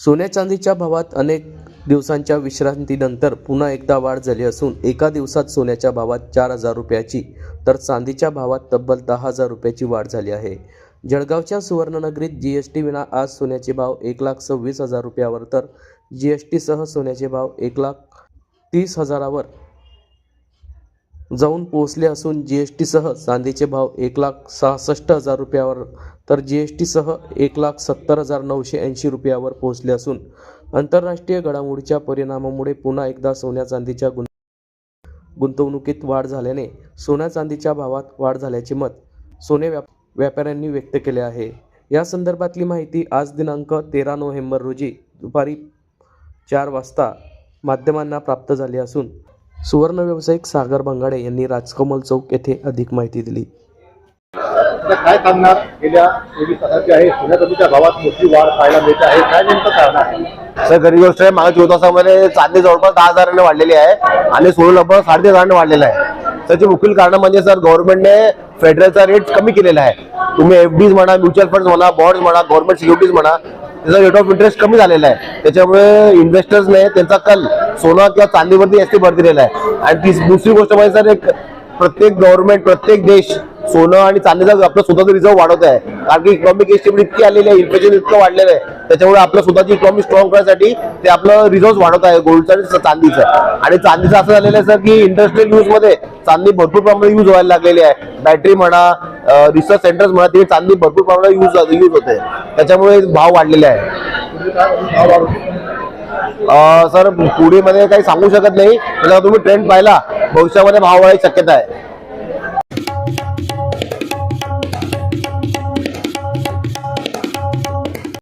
सोन्या चांदीच्या भावात अनेक दिवसांच्या विश्रांतीनंतर पुन्हा एकदा वाढ झाली असून एका दिवसात सोन्याच्या भावात चार हजार रुपयाची तर चांदीच्या भावात तब्बल दहा हजार रुपयाची वाढ झाली आहे. जळगावच्या सुवर्णनगरीत जी एस टी विना आज सोन्याचे भाव एक लाख सव्वीस हजार रुपयावर तर जी एस टीसह सोन्याचे भाव एक लाख तीस हजारावर जाऊन पोहोचले असून जी एस टीसह चांदीचे भाव एक लाख सहासष्ट हजार रुपयावर तर जी एस टीसह एक लाख सत्तर हजार नऊशे ऐंशी रुपयावर पोहोचले असून आंतरराष्ट्रीय घडामोडीच्या परिणामामुळे पुन्हा एकदा सोन्या चांदीच्या गुं गुंतवणुकीत वाढ झाल्याने सोन्या चांदीच्या भावात वाढ झाल्याचे मत सोने व्याप व्यापाऱ्यांनी व्यक्त केले आहे. या संदर्भातली माहिती आज दिनांक तेरा नोव्हेंबर रोजी दुपारी चार वाजता माध्यमांना प्राप्त झाली असून सुवर्ण व्यावसायिक सागर बंगाडे यांनी राजकमल चौक येथे अधिक माहिती दिली. काय सांगणार? गेल्या चोवीस तासाची आहे. सोन्या चांदीच्या भावात मोठी वाढ पाहायला मिळते आहे. काय नेमकं कारण आहे सर गोष्ट आहे मागच्या चोवीस तासामध्ये चांदी जवळपास दहा हजारांनी वाढलेली आहे. आणि सोनं लगभग साडेतीन हजारांनी वाढलेलं आहे. त्याची मुख्य कारण म्हणजे सर गव्हर्नमेंटने फेडरलचा रेट कमी केलेला आहे. तुम्ही एफडीज म्हणा म्युच्युअल फंड म्हणा बॉन्ड म्हणा गव्हर्नमेंट सिक्युरिटीज म्हणा त्याचा रेट ऑफ इंटरेस्ट कमी झालेला आहे. त्याच्यामुळे इन्व्हेस्टर्सने त्यांचा कल सोनं किंवा चांदीवरती जास्ती भर दिलेला आहे. आणि ती दुसरी गोष्ट म्हणजे सर एक प्रत्येक गव्हर्नमेंट प्रत्येक देश सोनं आणि चांदीचा आपलं स्वतःचा रिझर्व वाढवत आहे कारण की इकॉनॉमिक एस्टिमेट इतकी आलेली आहे इन्फ्लेशन इतकं वाढलेलं आहे. त्याच्यामुळे आपलं स्वतःची इकॉनॉमी स्ट्रॉंग करण्यासाठी ते आपलं रिझर्व वाढवत आहे गोल्डचं आणि चांदीचं. आणि चांदीचं असं झालेलं आहे सर की इंडस्ट्रियल यूजमध्ये चांदी भरपूर प्रमाणात यूज व्हायला लागलेली आहे. बॅटरी म्हणा रिसर्च सेंटर्स म्हणा तिथे चांदी भरपूर प्रमाणात यूज यूज होते. त्याच्यामुळे भाव वाढलेले आहे. सर पुढे मध्ये काही सांगू शकत नाही तुम्ही ट्रेंड पाहिला भविष्यामध्ये भाव वाढायची शक्यता आहे.